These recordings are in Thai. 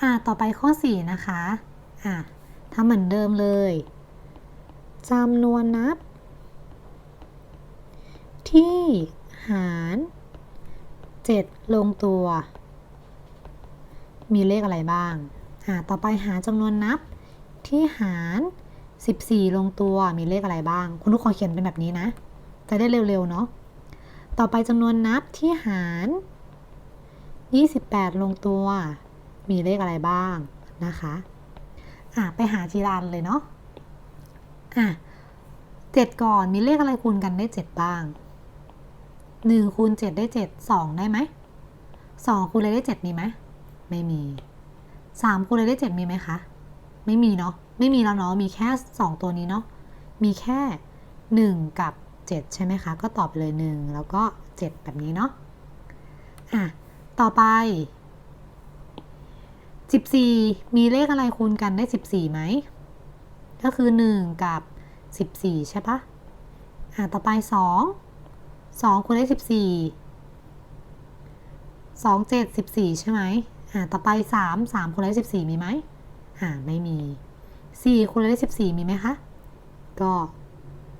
อ่าต่อไปข้อ 4 นะคะอ่าทำเหมือนเดิมเลยจำนวนนับ ที่หาร 7 ลงตัว มีเลขอะไรบ้างอ่าต่อไปหาจำนวนนับที่หาร 14 ลงตัวมีเลขอะไรบ้าง คุณทุกคนเขียนเป็นแบบนี้นะ จะได้เร็ว ๆ เนาะต่อไปจำนวนนับที่หาร 28 ลงตัว มีเลขอะไรบ้างนะคะอะไปหาทีละอันเลยเนาะอะเจ็ดก่อนมีเลขอะไรคูณกันได้เจ็ดบ้างหนึ่งคูณเจ็ดได้เจ็ดสองได้ไหมสองคูณอะไรได้เจ็ดมีไหมไม่มีสามคูณอะไรได้เจ็ดมีไหมคะไม่มีเนาะไม่มีแล้วเนาะมีแค่สองตัวนี้เนาะมีแค่หนึ่งกับเจ็ดใช่ไหมคะ ก็ตอบไปเลยหนึ่งแล้วก็เจ็ดแบบนี้เนาะอะต่อไป 14 มีเลขอะไรคูณกันได้ 14ไหม ก็คือ 1 กับ 14 ใช่ปะอะต่อไป 2 2คูณได้ 14 2 7 14 ใช่ไหมอะต่อไป 3 3คูณได้ 14 มีไหมอ่าไม่มี 4คูณได้ 14 มีไหมคะ ก็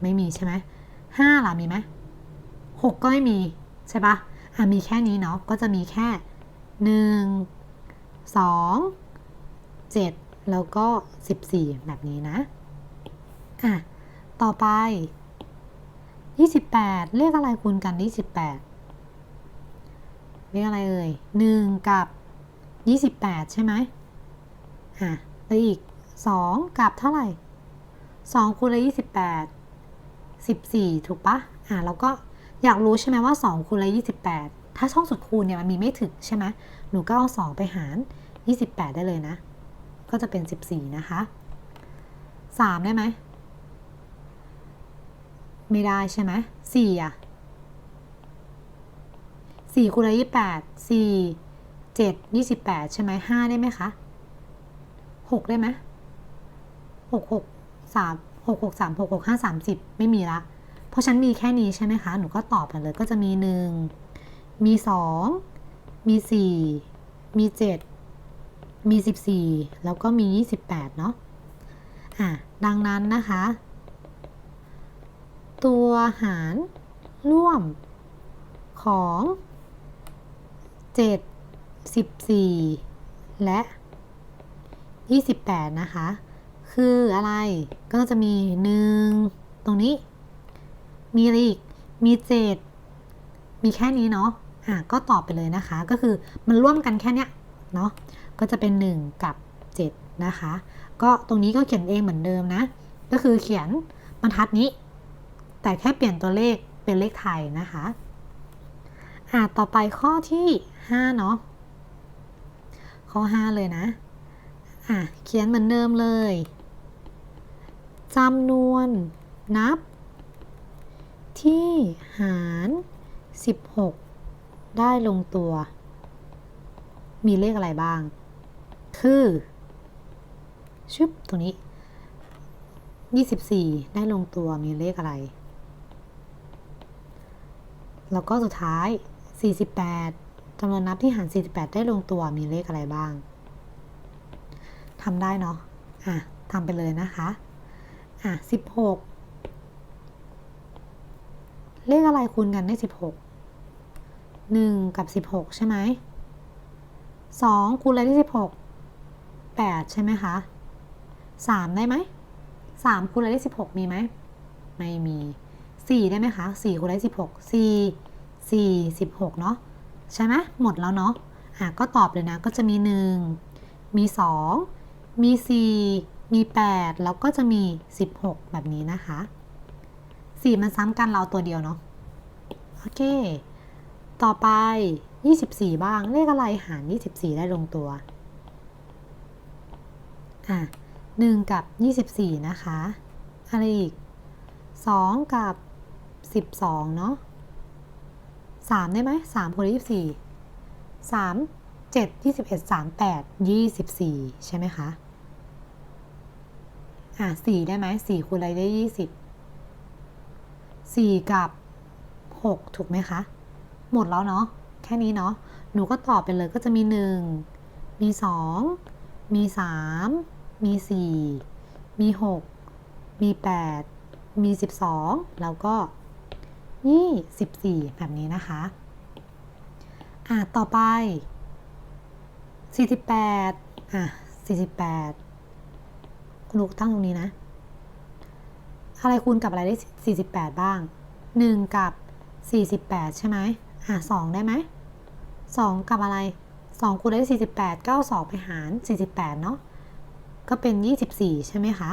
ไม่มีใช่ไหม5ล่ะมีไหม6ก็ไม่มีใช่ปะอะมีแค่นี้เนาะ ก็จะมีแค่ 1 2 7 แล้วก็ 14 แบบนี้นะ อะ ต่อไป 28 เลขอะไรคูณกัน 28 เลขอะไรเอ่ย 1 กับ 28 ใช่ไหมอะแล้วอีก 2 กับเท่าไหร่ 2คูณเลย28 14 ถูกปะอะแล้วก็อยากรู้ใช่ไหมว่า 2คูณเลย28 ถ้าช่องสุดคูณเนี่ยมันมีไม่ถึงใช่ไหม นูก็เอา2ไปหาร 28 ได้เลยนะ ก็จะเป็น 14 นะคะ 3 ได้ไหม ไม่ได้ใช่ไหม4อะ4คูณเลย28 4 7 28ใช่ไหม5ได้ไหมคะ6ได้ไหม6 6 3 6 6 3 6 6 5 30ไม่มีละ เพราะฉันมีแค่นี้ใช่ไหมคะ หนูก็ตอบไปเลยก็จะมี1มี2มี4 มี 7 มี 14 แล้วก็มี 28 เนาะอะดังนั้นนะคะ ตัวหารร่วมของ 7 14 และ 28 นะคะ คืออะไรก็จะมี 1 ตรงนี้ มีอะไรอีก มี 7 มีแค่นี้เนาะ อะก็ตอบไปเลยนะคะ ก็คือมันร่วมกันแค่เนี้ยเนาะก็จะเป็น 1 กับ 7 นะคะ ก็ตรงนี้ก็เขียนเองเหมือนเดิมนะ ก็คือเขียนบรรทัดนี้ แต่แค่เปลี่ยนตัวเลขเป็นเลขไทยนะคะอะต่อไปข้อที่5เนาะข้อ 5 เลยนะอะเขียนเหมือนเดิมเลยจำนวนนับที่หาร 16 ได้ลงตัว มีเลขอะไรบ้าง คือ ชึบตรงนี้24ได้ลงตัวมีเลขอะไร แล้วก็สุดท้าย48จำนวนนับที่หาร48ได้ลงตัวมีเลขอะไรบ้างทำได้เนาะอะทำไปเลยนะคะ อะ16เลขอะไรคูณกันได้16 1 กับ 16 ใช่ไหม2คูณอะไรได้16 8 ใช่ไหมคะ 3 ได้ไหม 3คูณอะไรได้16 มีไหม ไม่มี 4 ได้ไหมคะ 4คูณอะไรได้16 4 4 16 เนาะใช่ไหมหมดแล้วเนาะอะก็ตอบเลยนะ ก็จะมี 1 มี 2 มี 4 มี 8 แล้วก็จะมี 16 แบบนี้นะคะ 4 มันซ้ำกันเราตัวเดียวเนาะโอเค ต่อไป 24 บ้าง เลขอะไรหาร 24 ได้ลงตัว อะ1กับ 24 นะคะ อะไรอีก 2 กับ 12 เนาะ3ได้ไหม3คูณ24 3 7 21 3 8 24 ใช่ไหมคะ อะ4ได้ไหม4คูณอะไรได้ 20 4 กับ 6 ถูกไหมคะ หมดแล้วเนาะแค่นี้เนาะหนูก็ตอบไปเลยก็จะมี 1 มีสองมีสามมีสี่มีหกมีแปดมีสิบสองแล้วก็ยี่สิบสี่แบบนี้นะคะ อะ ต่อไปสี่สิบแปดอะสี่สิบแปดคุณลูกตั้งตรงนี้นะ อะไรคูณกับอะไรได้48บ้าง1กับ48ใช่ไหม หางได้ไหมสองกับอะไรสองคูณได้สี่สิบแปดเก้าสองไปหารสี่สิบแปดเนาะก็เป็นยี่สิบสี่ใช่ไหมคะ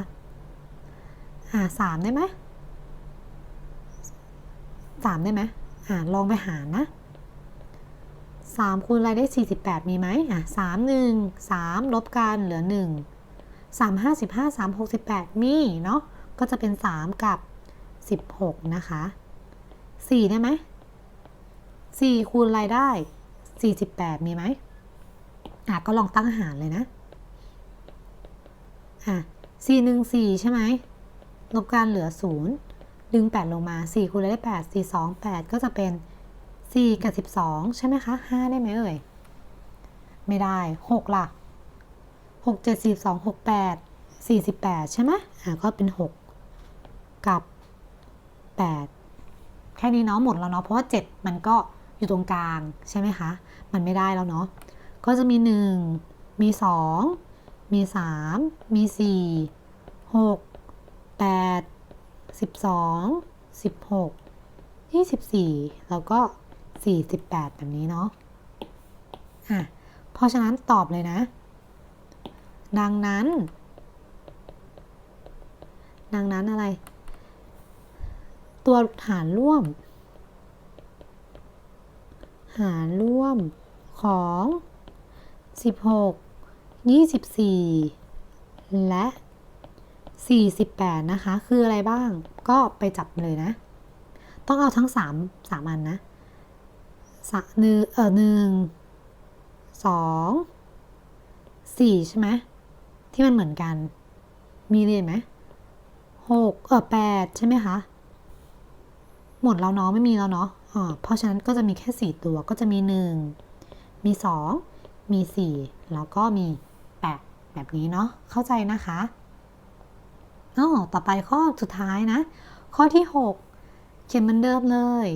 หาสามได้ไหมสามได้ไหมอ่าลองไปหารนะสามคูณอะไรได้สี่สิบแปดมีไหมอะสามหนึ่งสามลบกันเหลือหนึ่งสามห้าสิบห้าสามหกสิบแปดมีเนาะก็จะเป็นสามกับสิบหกนะคะสี่ได้ไหม 4 คูณอะไรได้ 48 มีไหมอะก็ลองตั้งหารเลยนะอะ4 1 4 ใช่ไหมลบกันเหลือ 0 ดึง 8 ลงมา 4 คูณอะไรได้ 8 4 2 8 ก็จะเป็น 4 กับ 12 ใช่ไหมคะ 5 ได้ไหมเอ่ย ไม่ได้ 6 ล่ะ 6 7 42 6 8 48 ใช่ไหมอะก็เป็น 6 กับ 8 แค่นี้เนาะหมดแล้วเนาะเพราะว่า 7 มันก็ อยู่ตรงกลางใช่ไหมคะ มันไม่ได้แล้วเนาะ ก็จะมี 1 มี 2 มี 3 มี 4 6 8 12 16 24 แล้วก็ 48 แบบนี้เนาะ อะ เพราะฉะนั้นตอบเลยนะ ดังนั้น ดังนั้นอะไร ตัวหารร่วม หารร่วมของ 16 24 และ 48 นะคะ คืออะไรบ้างก็ไปจับเลยนะ ต้องเอาทั้ง 3 3 อันนะสะหนึ่งเออหนึ่งสองสี่ใช่ไหมที่มันเหมือนกัน มีเลยไหมหกเออแปดใช่ไหมคะ หมดแล้วเนาะไม่มีแล้วเนาะ เพราะฉะนั้นก็จะมีแค่สี่ตัวก็จะมีหนึ่งมีสองมีสี่แล้วก็มีแปดแบบนี้เนาะเข้าใจนะคะอ๋อต่อไปข้อสุดท้ายนะ ข้อที่หกเขียนเหมือนเดิมเลย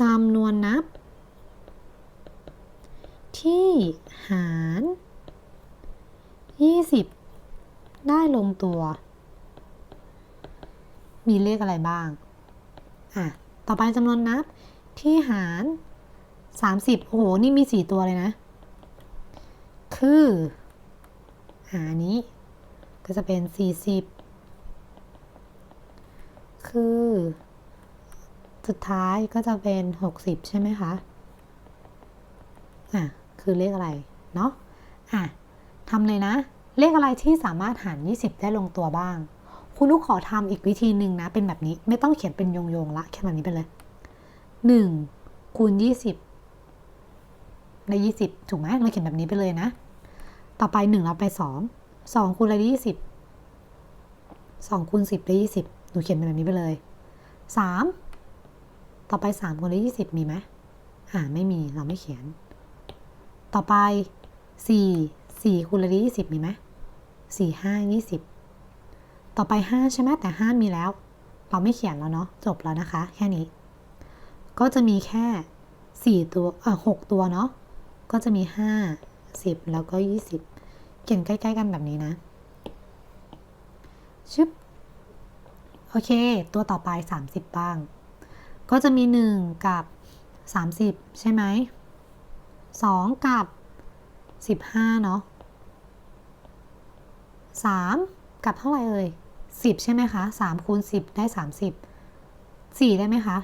จำนวนนับ ที่หาร 20 ได้ลงตัว มีเลขอะไรบ้าง อะ ต่อไปจำนวนนับที่หาร 30 โอ้โห นี่มี 4 ตัวเลยนะ คือหานี้ ก็จะเป็น 40 คือ สุดท้ายก็จะเป็น 60 ใช่ไหมคะ อะ คือเลขอะไร เนาะอะทำเลยนะ เลขอะไรที่สามารถหาร 20 ได้ลงตัวบ้าง คุณลูกขอทำอีกวิธีหนึ่งนะ เป็นแบบนี้ไม่ต้องเขียนเป็นโยงๆละแค่แบบนี้ไปเลย1คูณ20ได้20ถูกไหมเราเขียนแบบนี้ไปเลยนะ ต่อไป1เราไป2 2คูณอะไรได้20 2คูณ10ได้20หนูเขียนเป็นแบบนี้ไปเลย3ต่อไป3คูณได้20มีไหมอ่าไม่มีเราไม่เขียน ต่อไป4 4คูณอะไรได้20มีไหม4 5 20 ต่อไป 5 ใช่ไหมแต่ 5 มีแล้ว เราไม่เขียนแล้วเนาะจบแล้วนะคะ แค่นี้ ก็จะมีแค่ 4 ตัวเออ6ตัวเนาะก็จะมี 5 10 แล้วก็ 20 เขียนใกล้ ๆ กันแบบนี้นะชึบโอเค ตัวต่อไป 30 บ้าง ก็จะมี 1 กับ 30 ใช่ไหม 2 กับ 15 เนาะ3 กับเท่าไหร่เอ่ย 10 ใช่ไหมคะ3คูณ10 ได้ 30 4 ได้ไหมคะ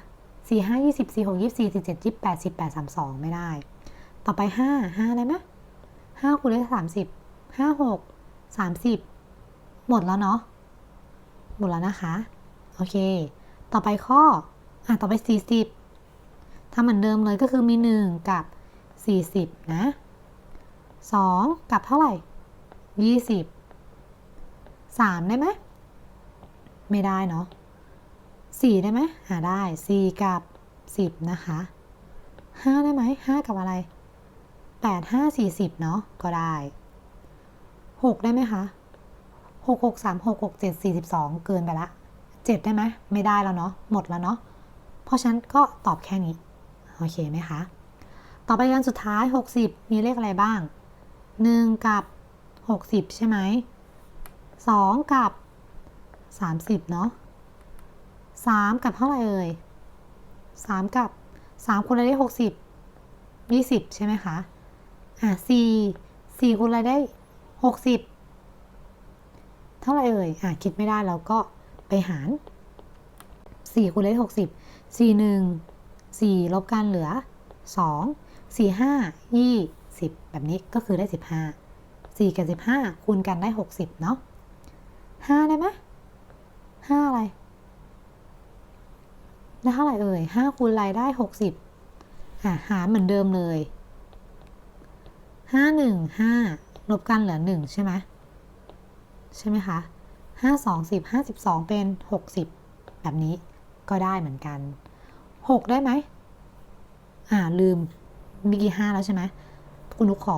4 5 20 4 6 24 47 28 18 32 ไม่ได้ ต่อไป 5 5 ได้ไหม5คูณได้ 30 5 6 30 หมดแล้วเนาะ หมดแล้วนะคะ โอเค ต่อไปข้อ อะ ต่อไป 40ทำเหมือนเดิมเลยก็คือมี 1 กับ 40 นะ 2 กับเท่าไหร่ 20 3 ได้ไหม ไม่ได้เนาะ4ได้ไหมอ่าได้4กับ10นะคะ5ได้ไหม5กับอะไรแปดห้าสี่สิบเนาะก็ได้หกได้ไหมคะหกหกสามหกหกเจ็ดสี่สิบสองเกินไปละเจ็ดได้ไหมไม่ได้แล้วเนาะหมดแล้วเนาะเพราะฉะนั้นก็ตอบแค่นี้โอเคไหมคะต่อไปกันสุดท้าย 60 มีเลขอะไรบ้าง 1 กับ 60 ใช่ไหม2กับ 30 เนาะ3 กับเท่าไหร่เอ่ย3 กับ 3คูณอะไรได้ 60 20 ใช่ไหมคะ อะ4 4คูณอะไรได้ 60 เท่าไหร่เอ่ย อะ คิดไม่ได้เราก็ไปหาร 4คูณอะไรได้ 60 4 1 4 ลบกันเหลือ 2 4 5 20 แบบนี้ก็คือได้ 15 4 กับ 15 คูณกันได้ 60 เนาะ5ได้ไหม 5อะไร ได้เท่าไหร่เอ่ย5คูณอะไรได้60อะหารเหมือนเดิมเลย5 1 5ลบกันเหลือ1ใช่ไหมใช่ไหมคะ5 2 10 52เป็น60แบบนี้ก็ได้เหมือนกัน6ได้ไหมอ่าลืมมื่อกี้ห้าแล้วใช่ไหมคุณนุกขอ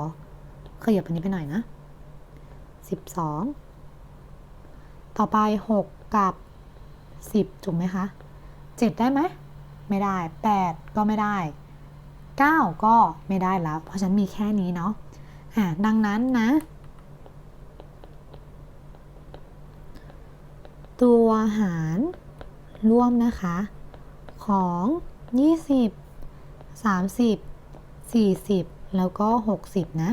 ขยับอันนี้ไปหน่อยนะสิบสองต่อไปหก กับสิบถูกไหมคะเจ็ดได้ไหม ไม่ได้แปดก็ไม่ได้เก้าก็ไม่ได้แล้ว เพราะฉันมีแค่นี้เนาะอ่าดังนั้นนะ ตัวหารร่วมนะคะ ของ 20 30 40 แล้วก็ 60 นะ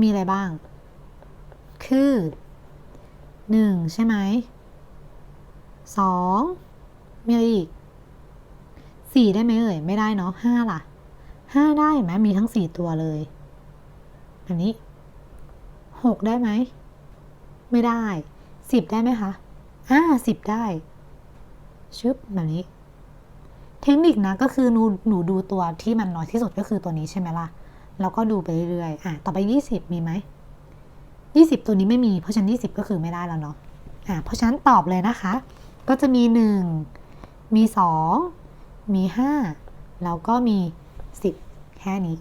มีอะไรบ้าง คือ 1ใช่ไหม2มีอะไรอีก4ได้ไหมเอ่ย ไม่ได้เนาะ5ล่ะ5ได้ไหมมีทั้ง4ตัวเลยแบบนี้6ได้ไหม ไม่ได้10ได้ไหมคะอ่า10ได้ ชึบแบบนี้ เทคนิคนะก็คือหนูหนูดูตัวที่มันน้อยที่สุดก็คือตัวนี้ใช่ไหมล่ะ แล้วก็ดูไปเรื่อยๆอะต่อไป20มีไหม 20 ตัวนี้ไม่มี เพราะฉะนั้น 20 ก็คือไม่ได้แล้วเนาะอะเพราะฉะนั้นตอบเลยนะคะ ก็จะมี 1 มี 2 มี 5 แล้วก็มี 10 แค่นี้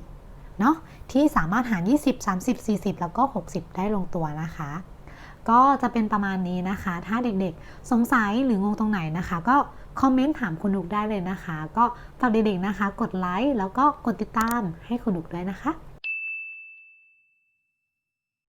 เนาะที่สามารถหาร 20 30 40 แล้วก็ 60 ได้ลงตัวนะคะ ก็จะเป็นประมาณนี้นะคะ ถ้าเด็กๆ สงสัยหรืองงตรงไหนนะคะ ก็คอมเมนต์ถามคุณดุกได้เลยนะคะ ก็ฝากเด็กๆนะคะ กดไลค์แล้วก็กดติดตามให้คุณดุกด้วยนะคะ